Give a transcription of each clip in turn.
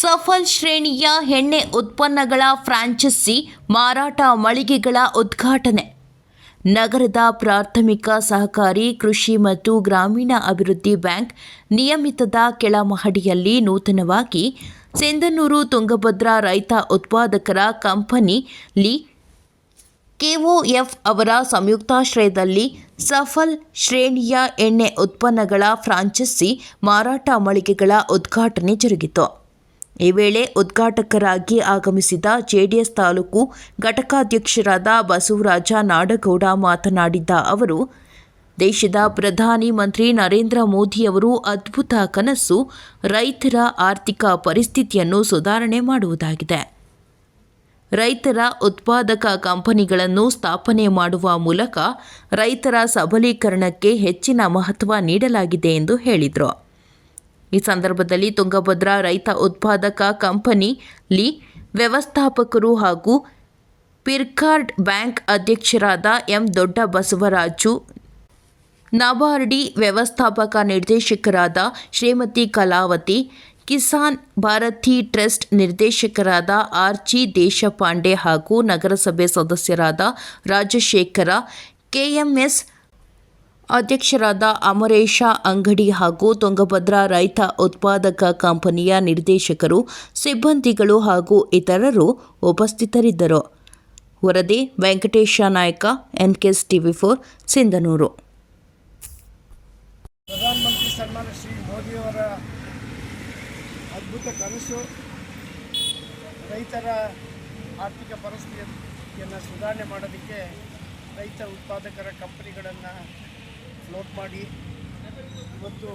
ಸಫಲ್ ಶ್ರೇಣಿಯ ಎಣ್ಣೆ ಉತ್ಪನ್ನಗಳ ಫ್ರಾಂಚೈಸಿ ಮಾರಾಟ ಮಳಿಗೆಗಳ ಉದ್ಘಾಟನೆ. ನಗರದ ಪ್ರಾಥಮಿಕ ಸಹಕಾರಿ ಕೃಷಿ ಮತ್ತು ಗ್ರಾಮೀಣ ಅಭಿವೃದ್ಧಿ ಬ್ಯಾಂಕ್ ನಿಯಮಿತದ ಕೆಳಮಹಡಿಯಲ್ಲಿ ನೂತನವಾಗಿ ಸಿಂಧನೂರು ತುಂಗಭದ್ರಾ ರೈತ ಉತ್ಪಾದಕರ ಕಂಪನಿ ಲಿ. ಕೆಒಎಫ್ ಅವರ ಸಂಯುಕ್ತಾಶ್ರಯದಲ್ಲಿ ಸಫಲ್ ಶ್ರೇಣಿಯ ಎಣ್ಣೆ ಉತ್ಪನ್ನಗಳ ಫ್ರಾಂಚೈಸಿ ಮಾರಾಟ ಮಳಿಗೆಗಳ ಉದ್ಘಾಟನೆ ಜರುಗಿತು. ಈ ವೇಳೆ ಉದ್ಘಾಟಕರಾಗಿ ಆಗಮಿಸಿದ ಜೆಡಿಎಸ್ ತಾಲೂಕು ಘಟಕಾಧ್ಯಕ್ಷರಾದ ಬಸವರಾಜ ನಾಡಗೌಡ ಮಾತನಾಡಿದ ಅವರು, ದೇಶದ ಪ್ರಧಾನಿ ಮಂತ್ರಿ ನರೇಂದ್ರ ಮೋದಿಯವರು ಅದ್ಭುತ ಕನಸು, ರೈತರ ಆರ್ಥಿಕ ಪರಿಸ್ಥಿತಿಯನ್ನು ಸುಧಾರಣೆ ಮಾಡುವುದಾಗಿದೆ. ರೈತರ ಉತ್ಪಾದಕ ಕಂಪನಿಗಳನ್ನು ಸ್ಥಾಪನೆ ಮಾಡುವ ಮೂಲಕ ರೈತರ ಸಬಲೀಕರಣಕ್ಕೆ ಹೆಚ್ಚಿನ ಮಹತ್ವ ನೀಡಲಾಗಿದೆ ಎಂದು ಹೇಳಿದರು. ಈ ಸಂದರ್ಭದಲ್ಲಿ ತುಂಗಭದ್ರಾ ರೈತ ಉತ್ಪಾದಕ ಕಂಪನಿ ಲಿ ವ್ಯವಸ್ಥಾಪಕರು ಹಾಗೂ ಪಿರ್ಕಾರ್ಡ್ ಬ್ಯಾಂಕ್ ಅಧ್ಯಕ್ಷರಾದ ಎಂ ದೊಡ್ಡ ಬಸವರಾಜು ನಬಾರ್ಡಿ ವ್ಯವಸ್ಥಾಪಕ ನಿರ್ದೇಶಕರಾದ ಶ್ರೀಮತಿ ಕಲಾವತಿ, ಕಿಸಾನ್ ಭಾರತಿ ಟ್ರಸ್ಟ್ ನಿರ್ದೇಶಕರಾದ ಆರ್ ಜಿ ದೇಶಪಾಂಡೆ ಹಾಗೂ ನಗರಸಭೆ ಸದಸ್ಯರಾದ ರಾಜಶೇಖರ, ಕೆಎಂಎಸ್ ಅಧ್ಯಕ್ಷರಾದ ಅಮರೇಶ ಅಂಗಡಿ ಹಾಗೂ ತುಂಗಭದ್ರಾ ರೈತ ಉತ್ಪಾದಕ ಕಂಪನಿಯ ನಿರ್ದೇಶಕರು, ಸಿಬ್ಬಂದಿಗಳು ಹಾಗೂ ಇತರರು ಉಪಸ್ಥಿತರಿದ್ದರು. ವರದಿ, ವೆಂಕಟೇಶ ನಾಯಕ, ಎನ್ಕೆಎಸ್ ಟಿವಿ ಫೋರ್, ಸಿಂಧನೂರು. ಪ್ರಧಾನಮಂತ್ರಿ ಸನ್ಮಾನ ಶ್ರೀ ಮೋದಿಯವರ ಅದ್ಭುತ ಕನಸು, ರೈತರ ಆರ್ಥಿಕ ಪರಿಸ್ಥಿತಿಯನ್ನು ಸುಧಾರಣೆ ಮಾಡೋದಕ್ಕೆ ರೈತ ಉತ್ಪಾದಕರ ಕಂಪನಿಗಳನ್ನು ಫ್ಲೋಟ್ ಮಾಡಿ, ಇವತ್ತು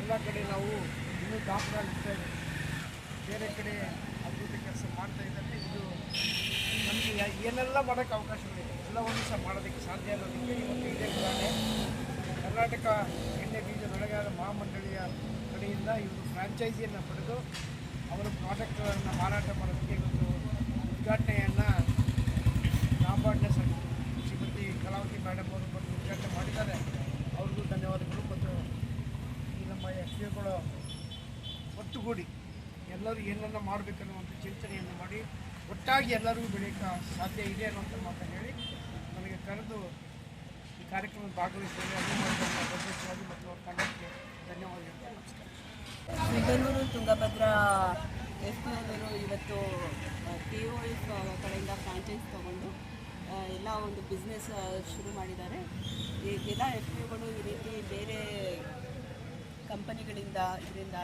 ಎಲ್ಲ ಕಡೆ ನಾವು ಇನ್ನೂ ದಾಖಲಾಗಿರ್ತೇವೆ ಬೇರೆ ಕಡೆ ಅದ್ಭುತ ಕೆಲಸ ಮಾಡ್ತಾ ಇದ್ದಾರೆ. ಇದು ನಮಗೆ ಏನೆಲ್ಲ ಮಾಡೋಕ್ಕೆ ಅವಕಾಶಗಳಿದೆ ಎಲ್ಲವನ್ನು ಸಹ ಮಾಡೋದಕ್ಕೆ ಸಾಧ್ಯ ಅನ್ನೋದಕ್ಕೆ ಇವತ್ತು ಇದೇ ಉದಾಹರಣೆ ಕರ್ನಾಟಕ ಎಣ್ಣೆ ಬೀಜ ಬೆಳೆಗಾರ ಮಹಾಮಂಡಳಿಯ ಕಡೆಯಿಂದ ಇವರು ಫ್ರಾಂಚೈಸಿಯನ್ನು ಪಡೆದು ಅವರ ಪ್ರಾಡಕ್ಟ್ಗಳನ್ನು ಮಾರಾಟ ಮಾಡೋದಕ್ಕೆ ಇವತ್ತು ಉದ್ಘಾಟನೆಯನ್ನು ನಾಬಾರ್ಡ್ನ ಸರ್ ಶ್ರೀಮತಿ ಕಲಾವತಿ ಮೇಡಮ್ ಅವರು ಬಂದು ಉದ್ಘಾಟನೆ ಮಾಡಿದ್ದಾರೆ. ಅವ್ರಿಗೂ ಧನ್ಯವಾದಗಳು ಮತ್ತು ಈ ನಮ್ಮ ಎಸ್ ಪಿ ಗಳು ಒಟ್ಟುಗೂಡಿ ಎಲ್ಲರೂ ಏನನ್ನ ಮಾಡಬೇಕನ್ನುವಂಥ ಚಿಂತನೆಯನ್ನು ಮಾಡಿ ಒಟ್ಟಾಗಿ ಎಲ್ಲರಿಗೂ ಬೆಳೆಯೋಕ್ಕೆ ಸಾಧ್ಯ ಇದೆ ಅನ್ನುವಂಥ ಮಾತನ್ನು ಹೇಳಿ ನನಗೆ ಕರೆದು ಈ ಕಾರ್ಯಕ್ರಮದಲ್ಲಿ ಭಾಗವಹಿಸಿದರೆ ಅಭಿಮಾನಿ ಮತ್ತು ಅವ್ರ ತಂಡಕ್ಕೆ ಧನ್ಯವಾದ ಬೆಂಗಳೂರು ನಮಸ್ಕಾರ ಎಸ್ ತುಂಗಭದ್ರಾ ಎಫ್ ಅವರು ಇವತ್ತು ಪಿ ಒ ಕಡೆಯಿಂದ ಫ್ರಾಂಚೈಸ್ ತೊಗೊಂಡು ಎಲ್ಲ ಒಂದು ಬಿಸ್ನೆಸ್ ಶುರು ಮಾಡಿದ್ದಾರೆ. ಎಲ್ಲ ಎಫ್ ಪಿಗಳು ಈ ರೀತಿ ಬೇರೆ ಕಂಪನಿಗಳಿಂದ ಇದರಿಂದ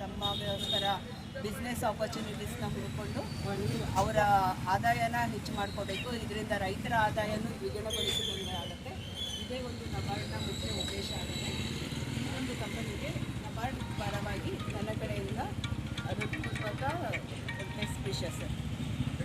ತಮ್ಮ ವ್ಯವಸ್ಥರ ಬಿಸ್ನೆಸ್ ಆಪರ್ಚುನಿಟೀಸ್ನ ಹುಡುಕೊಂಡು ಅವರ ಆದಾಯನ ಹೆಚ್ಚು ಮಾಡ್ಕೋಬೇಕು. ಇದರಿಂದ ರೈತರ ಆದಾಯನೂ ದ್ವಿಗುಣಗೊಳಿಸಿದಂಗೆ ಆಗುತ್ತೆ ಇದೇ ಒಂದು ನಬಾರ್ಡ್ನ ಮುಖ್ಯ ಉದ್ದೇಶ ಆಗುತ್ತೆ ಇನ್ನೊಂದು ಒಂದು ಕಂಪನಿಗೆ